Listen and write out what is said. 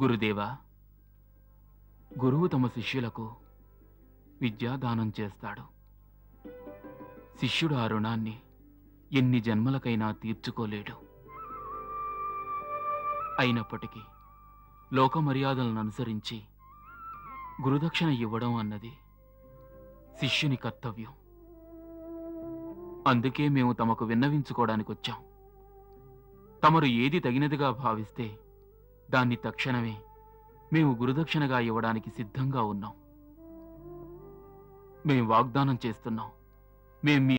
గురుదేవా గురువు తమ శిష్యులకు విద్యాదానం చేస్తాడు. శిష్యుడు ఆ రుణాన్ని ఎన్ని జన్మలకైనా తీర్చుకోలేడు. అయినప్పటికీ లోక మర్యాదలను అనుసరించి గురుదక్షిణ ఇవ్వడం అన్నది శిష్యుని కర్తవ్యం. అందుకే మేము తమకు విన్నవించుకోవడానికి వచ్చాం తమరు ఏది తగినదిగా భావిస్తే దాన్ని తక్షణమే మేము గురుదక్షిణగా ఇవ్వడానికి సిద్ధంగా ఉన్నాం. మేం వాగ్దానం చేస్తున్నాం. మేం మీ